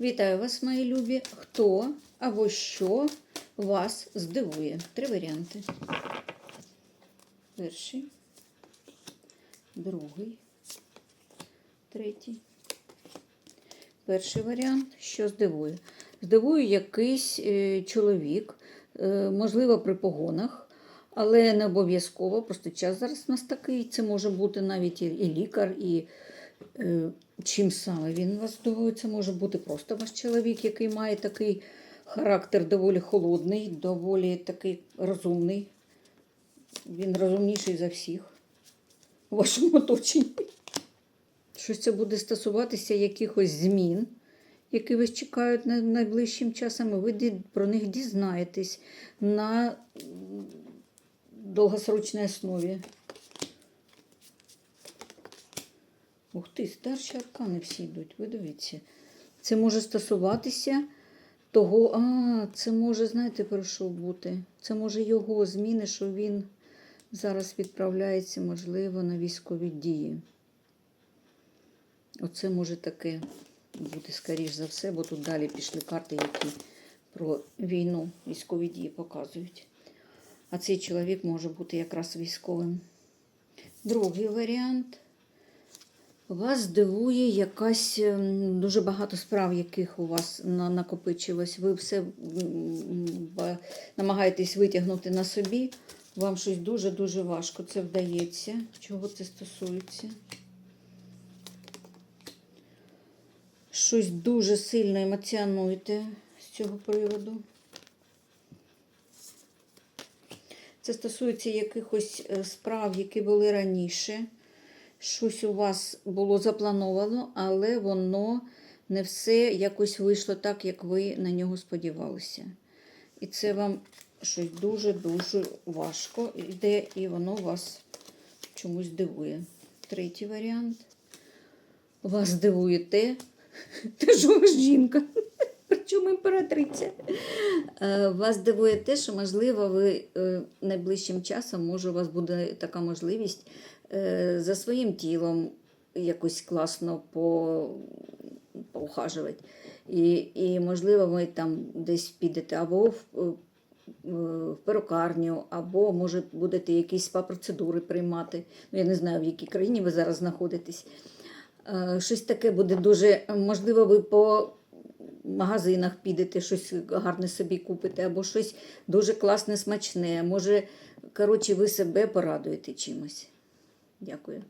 Вітаю вас, мої любі. Хто або що вас здивує? Три варіанти. Перший, другий, третій. Перший варіант, що здивує? Здивує якийсь е, чоловік, е, можливо, при погонах, але не обов'язково. Просто час зараз у нас такий. Це може бути навіть і, лікар, і чим саме він вас здивує. Може бути просто ваш чоловік, який має такий характер доволі холодний, доволі такий розумний. Він розумніший за всіх у вашому оточенні. Щось це буде стосуватися якихось змін, які вас чекають на- найближчим часом, і ви про них дізнаєтесь на довгосрочній основі. Ух ти, старші аркани всі йдуть, ви дивіться. Це може стосуватися того, а, це може, знаєте, про що бути? Це може його зміни, що він зараз відправляється, можливо, на військові дії. Оце може таке бути, скоріш за все, бо тут далі пішли карти, які про війну, військові дії показують. А цей чоловік може бути якраз військовим. Другий варіант. Вас здивує якась ем, дуже багато справ, яких у вас накопичилось. Ви все намагаєтесь витягнути на собі. Вам щось дуже-дуже важко це вдається. Чого це стосується? Щось дуже сильно емоціонуєте з цього приводу. Це стосується якихось е, справ, які були раніше. Щось у вас було заплановано, але воно не все якось вийшло так, як ви на нього сподівалися. І це вам щось дуже-дуже важко йде, і воно вас чомусь дивує. Третій варіант. Вас дивує те, що ви жінка. Причому імператриця. Е, Вас дивує те, що, можливо, ви е, найближчим часом, може, у вас буде така можливість е, за своїм тілом якось класно по, поухажувати. І, і, можливо, ви там десь підете або в, в перукарню, або, може, будете якісь спа-процедури приймати. Ну, я не знаю, в якій країні ви зараз знаходитесь. Щось таке буде дуже, можливо, ви по магазинах підете, щось гарне собі купите, або щось дуже класне, смачне. Може, коротше, ви себе порадуєте чимось. Дякую.